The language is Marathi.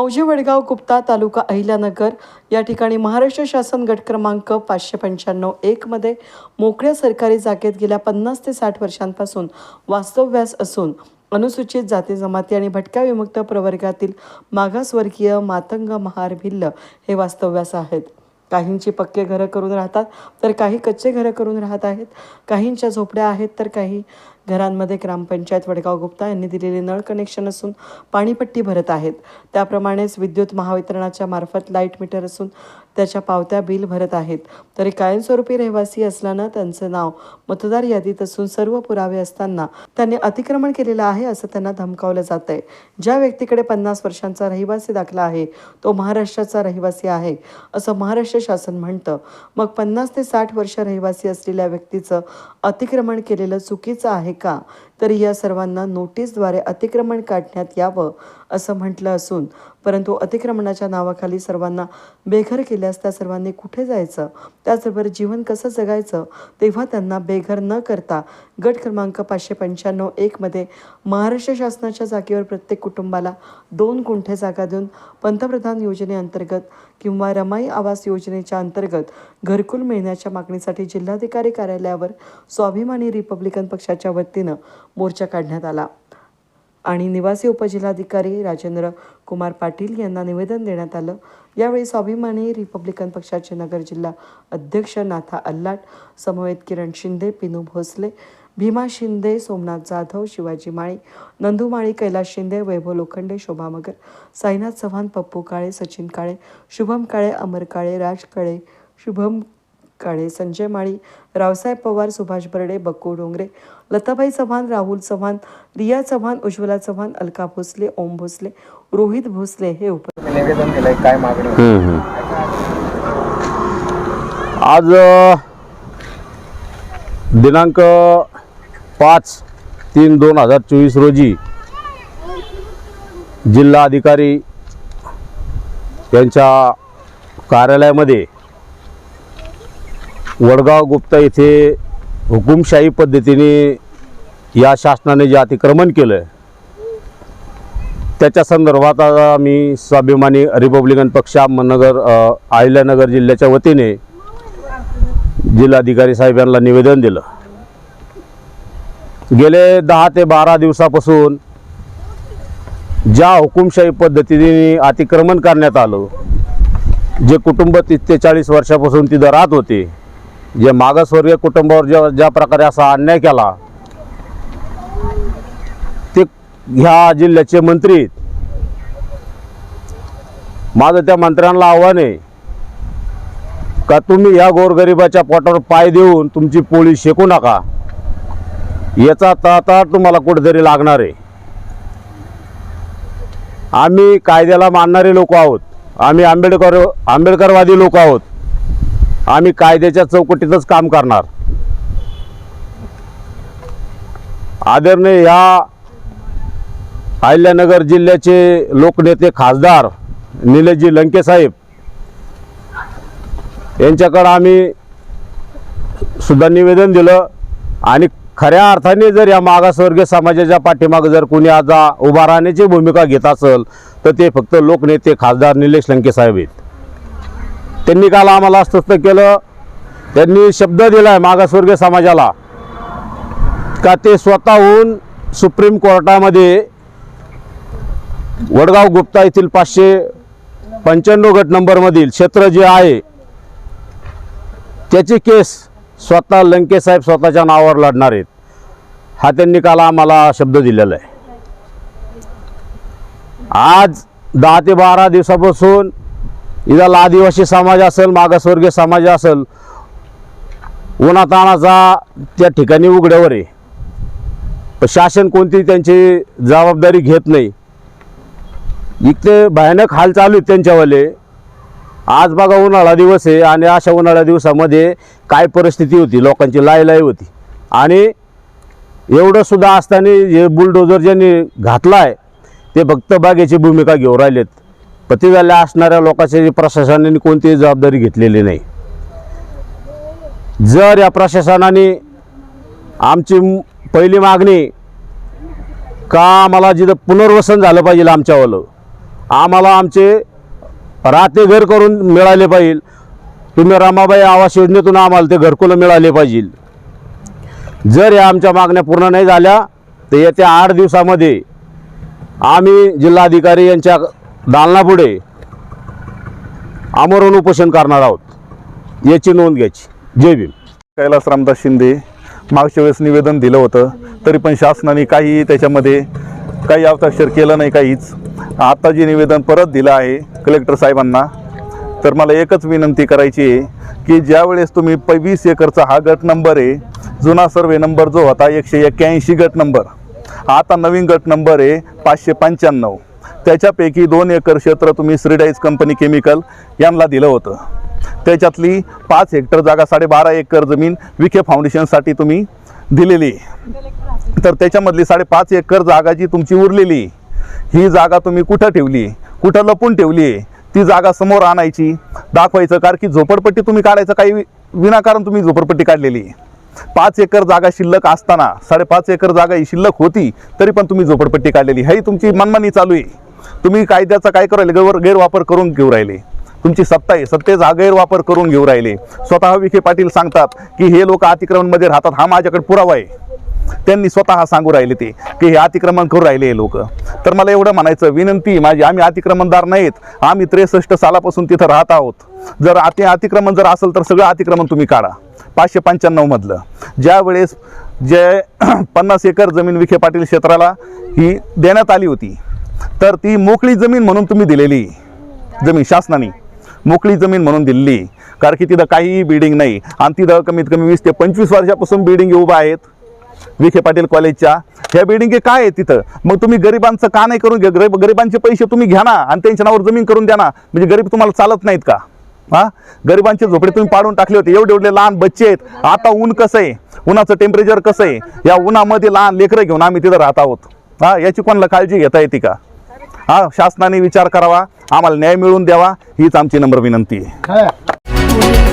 मौजे वडगाव गुप्ता तालुका अहिल्यानगर या ठिकाणी महाराष्ट्र शासन गट क्रमांक पाचशे पंच्याण्णव एकमध्ये मोकळ्या सरकारी जागेत गेल्या पन्नास ते साठ वर्षांपासून वास्तव्यास असून अनुसूचित जाती जमाती आणि भटक्या विमुक्त प्रवर्गातील मागासवर्गीय मातंग महार भिल्ल हे वास्तव्यास आहेत. काहींची पक्के घरं करून राहतात तर काही कच्चे घरं करून राहत आहेत. काहींच्या झोपड्या आहेत तर काही घरांमध्ये ग्रामपंचायत वडगाव गुप्ता यांनी दिलेले नळ कनेक्शन असून पाणीपट्टी भरत आहेत. त्याप्रमाणेच विद्युत महावितरणाच्या मार्फत लाइट मीटर असून त्याच्या पावत्या बिल भरत आहेत. तरी कायमस्वरूपी रहिवासी असल्यानं त्यांचं नाव मतदार यादीत असून सर्व पुरावे असताना त्यांनी अतिक्रमण केलेलं आहे असं त्यांना धमकावलं जात आहे ज्या व्यक्तीकडे पन्नास वर्षांचा रहिवासी दाखला आहे तो महाराष्ट्राचा रहिवासी आहे असं महाराष्ट्र शासन म्हणतं. मग पन्नास ते साठ वर्ष रहिवासी असलेल्या व्यक्तीचं अतिक्रमण केलेलं चुकीचं आहे का? तरी या सर्वांना नोटीसद्वारे अतिक्रमण काढण्यात यावं असं म्हटलं असून परंतु अतिक्रमणाच्या नावाखाली सर्वांना बेघर केल्यास त्या सर्वांनी कुठे जायचं? त्याचबरोबर जीवन कसं जगायचं? तेव्हा त्यांना बेघर न करता गट क्रमांक पाचशे पंच्याण्णव एकमध्ये महाराष्ट्र शासनाच्या जागेवर प्रत्येक कुटुंबाला दोन गुंठे जागा देऊन पंतप्रधान योजनेअंतर्गत किंवा रमाई आवास योजनेच्या अंतर्गत घरकुल मिळण्याच्या मागणीसाठी जिल्हाधिकारी कार्यालयावर स्वाभिमानी रिपब्लिकन पक्षाच्या वतीनं मोर्चा काढण्यात आला. आणि निवासी उपजिल्हाधिकारी राजेंद्र कुमार पाटील यांना निवेदन देण्यात आलं. यावेळी स्वाभिमानी रिपब्लिकन पक्षाचे नगर जिल्हा अध्यक्ष नाथा अल्लाट समवेत किरण शिंदे पिनू भोसले भीमा शिंदे सोमनाथ जाधव शिवाजी माळी नंदू माळी कैलास शिंदे वैभव लोखंडे शोभा मगर साईनाथ चव्हाण पप्पू काळे सचिन काळे शुभम काळे अमर काळे राज काळे शुभम काळे संजय माळी रावसाहेब पवार सुभाष बर्डे बक्कू डोंगरे लताबाई चव्हाण राहुल चव्हाण रिया चव्हाण उज्ज्वला चव्हाण अलका भोसले ओम भोसले रोहित भोसले हे उप निवेदन दिलंय काय मागणी. आज दिनांक पाच तीन दोन हजार चोवीस रोजी जिल्हा अधिकारी यांच्या कार्यालयामध्ये वडगाव गुप्ता येथे हुकुमशाही पद्धतीने या शासनाने जे अतिक्रमण केलं त्याच्या संदर्भात आज मी स्वाभिमानी रिपब्लिकन पक्ष अहमदनगर अ, अहिल्यानगर जिल्ह्याच्या वतीने जिल्हाधिकारी साहेब यांना निवेदन दिलं. गेले दहा ते बारा दिवसापासून ज्या हुकुमशाही पद्धतीने अतिक्रमण करण्यात आलं जे कुटुंब तीस ते चाळीस वर्षापासून तिथं राहत होते जे मागासवर्गीय कुटुंबावर ज्या ज्या प्रकारे असा अन्याय केला ते ह्या जिल्ह्याचे मंत्री आहेत. माझं त्या मंत्र्यांना आव्हान आहे का तुम्ही या गोरगरिबाच्या पोटावर पाय देऊन तुमची पोळी शेकू नका. याचा ताताळ तुम्हाला कुठेतरी लागणार आहे. आम्ही कायद्याला मानणारे लोक आहोत. आम्ही आंबेडकर आंबेडकरवादी लोक आहोत. आम्ही कायद्याच्या चौकटीतच काम करणार. आदरणीय ह्या अहिल्यानगर जिल्ह्याचे लोकनेते खासदार निलेशजी लंके साहेब यांच्याकडं आम्ही सुद्धा निवेदन दिलं आणि खऱ्या अर्थाने जर या मागासवर्गीय समाजाच्या पाठीमागं जर कोणी आज उभा राहण्याची भूमिका घेत असेल तर ते फक्त लोकनेते खासदार निलेश लंके साहेब आहेत. त्यांनी काल आम्हाला अस्वस्थ केलं. त्यांनी शब्द दिला आहे मागासवर्गीय समाजाला. का ते स्वतःहून सुप्रीम कोर्टामध्ये वडगाव गुप्ता येथील पाचशे पंच्याण्णव गट नंबरमधील क्षेत्र जे आहे त्याची केस स्वतः लंकेसाहेब स्वतःच्या नावावर लढणार आहेत. हा त्यांनी काल आम्हाला शब्द दिलेला आहे. आज दहा ते बारा दिवसापासून इथला आदिवासी समाज असेल मागासवर्गीय समाज असेल उन्हाताणाचा त्या ठिकाणी उघड्यावर आहे. शासन कोणती त्यांची जबाबदारी घेत नाही. इतके भयानक हाल चालू आहेत त्यांच्यावाले. आज बघा उन्हाळा दिवस आहे आणि अशा उन्हाळ्या दिवसामध्ये काय परिस्थिती होती लोकांची लाईलाई होती. आणि एवढं सुद्धा असताना हे बुलडोजर ज्यांनी घातला आहे ते फक्त बागेची भूमिका घेऊन राहिलेत. पती झाल्या असणाऱ्या लोकांची प्रशासनाने कोणतीही जबाबदारी घेतलेली नाही. जर या प्रशासनाने आमची पहिली मागणी का आम्हाला जिथं पुनर्वसन झालं पाहिजे आमच्यावालं आम्हाला आमचे राहते घर करून मिळाले पाहिजे. तुम्ही रमाबाई आवास योजनेतून आम्हाला ते घरकुलं मिळाले पाहिजे. जर या आमच्या मागण्या पूर्ण नाही झाल्या तर येत्या आठ दिवसामध्ये आम्ही जिल्हाधिकारी यांच्या दालनापुढे आमरण उपोषण करणार आहोत याची नोंद घ्यायची. जय भीम. कैलास रामदास शिंदे मागच्या वेळेस निवेदन दिलं होतं तरी पण शासनाने काही त्याच्यामध्ये काही हस्ताक्षर केलं नाही काहीच. आता जे निवेदन परत दिलं आहे कलेक्टर साहेबांना तर मला एकच विनंती करायची आहे की ज्यावेळेस तुम्ही प वीस एकरचा हा गट नंबर आहे जुना सर्वे नंबर जो होता एकशे एक्क्याऐंशी गट नंबर आता नवीन गट नंबर आहे पाचशे पंच्याण्णव. त्याच्यापैकी दोन एकर क्षेत्र तुम्ही श्रीडाईज कंपनी केमिकल यांना दिलं होतं. त्याच्यातली पाच हेक्टर जागा साडेबारा एकर जमीन विखे फाउंडेशनसाठी तुम्ही दिलेली. तर त्याच्यामधली साडेपाच एकर जागा जी तुमची उरलेली ही जागा तुम्ही कुठं ठेवली? कुठं लपून ठेवली? आहे ती जागा समोर आणायची दाखवायचं कारण की झोपडपट्टी तुम्ही काढायचं काही विनाकारण तुम्ही झोपडपट्टी काढलेली. पाच एकर जागा शिल्लक असताना साडेपाच एकर जागा ही शिल्लक होती तरी पण तुम्ही झोपडपट्टी काढलेली. ही तुमची मनमानी चालू आहे. तुम्ही कायद्याचा काय करू राहिले गैर गैरवापर करून घेऊ राहिले. तुमची सत्ता आहे सत्तेचा हा गैरवापर करून घेऊ राहिले. स्वतः विखे पाटील सांगतात की हे लोक अतिक्रमणमध्ये राहतात हा माझ्याकडे पुरावा आहे. त्यांनी स्वतः सांगू राहिले ते की हे अतिक्रमण करू राहिले हे लोक. तर मला एवढं म्हणायचं विनंती माझी आम्ही अतिक्रमणदार नाहीत. आम्ही त्रेसष्ट सालापासून तिथं राहत आहोत. जर अति अतिक्रमण जर असेल तर सगळं अतिक्रमण तुम्ही काढा. पाचशे पंच्याण्णवमधलं ज्या वेळेस जे पन्नास एकर जमीन विखे पाटील क्षेत्राला ही देण्यात आली होती तर ती मोकळी जमीन म्हणून तुम्ही दिलेली. जमीन शासनाने मोकळी जमीन म्हणून दिलेली. कारण की तिथं काहीही बिल्डिंग नाही. आणि तिथं कमीत कमी वीस ते पंचवीस वर्षापासून बिल्डिंग उभा आहेत. विखे पाटील कॉलेजच्या ह्या बिल्डिंग काय आहे तिथं? मग तुम्ही गरिबांचं का नाही करून घ्या गरीब गरिबांचे पैसे तुम्ही घ्या ना. आणि त्यांच्या नावावर जमीन करून द्या ना. म्हणजे गरीब तुम्हाला चालत नाहीत का? हा? गरिबांचे झोपडे तुम्ही पाडून टाकले होते. एवढे एवढे लहान बच्चे आहेत. आता ऊन कसं आहे? उन्हाचं टेम्परेचर कसं आहे? या उन्हामध्ये लहान लेकरं घेऊन आम्ही तिथं राहत आहोत. हा? याची कोणाला काळजी घेता येते का? हा शासनाने विचार करावा आम्हाला न्याय मिळवून द्यावा हीच आमची नम्र विनंती आहे.